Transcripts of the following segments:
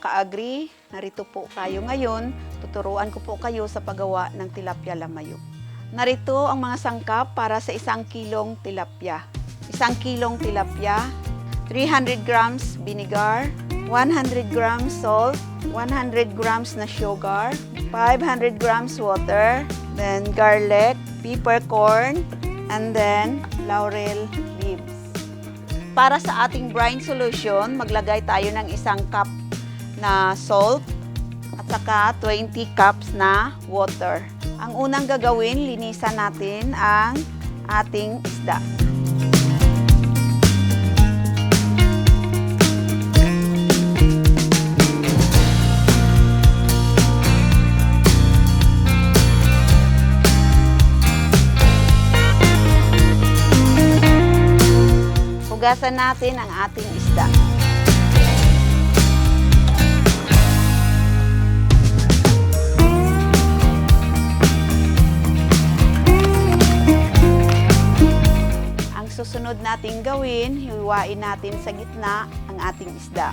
kaagri, narito po kayo ngayon. Tuturuan ko po kayo sa paggawa ng tilapia lamayo. Narito ang mga sangkap para sa isang kilong tilapia. Isang kilong tilapia, 300 grams vinegar, 100 grams salt, 100 grams na sugar, 500 grams water, then garlic, peppercorn, and then laurel. Para sa ating brine solution, maglagay tayo ng isang cup na salt at saka 20 cups na water. Ang unang gagawin, linisan natin ang ating isda. Hugasan natin ang ating isda. Ang susunod nating gawin, hiwain natin sa gitna ang ating isda.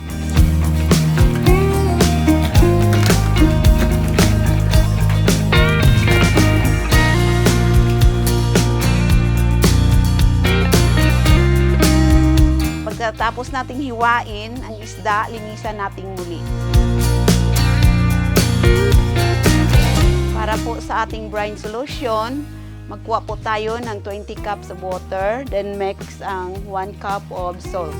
Pagkatapos nating hiwain ang isda, linisan nating muli. Para po sa ating brine solution, magkuha po tayo ng 20 cups of water, then mix ang 1 cup of salt.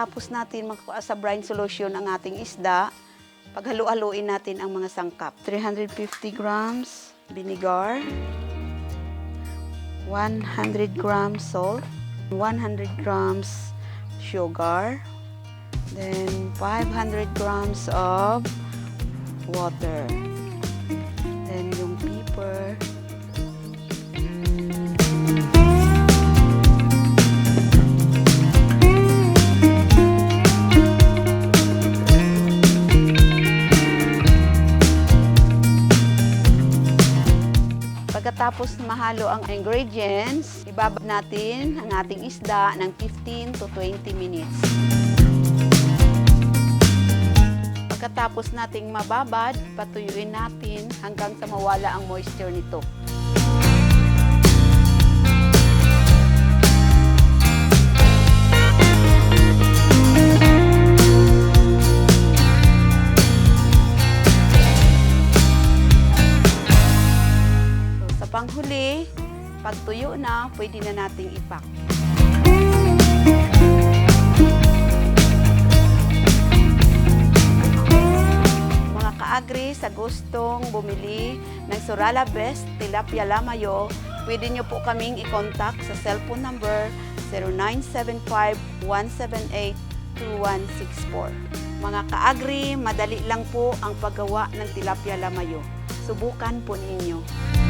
Pagkatapos natin magkuha sa brine solution ang ating isda, paghalu-haluin natin ang mga sangkap. 350 grams vinegar, 100 grams salt, 100 grams sugar, then 500 grams of water. Pagkatapos mahalo ang ingredients, ibabad natin ang ating isda ng 15 to 20 minutes. Pagkatapos nating mababad, patuyuin natin hanggang sa mawala ang moisture nito. Panghuli, pag tuyo na, pwede na nating ipak. Mga kaagri sa gustong bumili ng Sorala Best Tilapia Lamayo, pwede nyo po kaming i-contact sa cellphone number 0975-178-2164. Mga kaagri, madali lang po ang paggawa ng Tilapia Lamayo. Subukan po ninyo.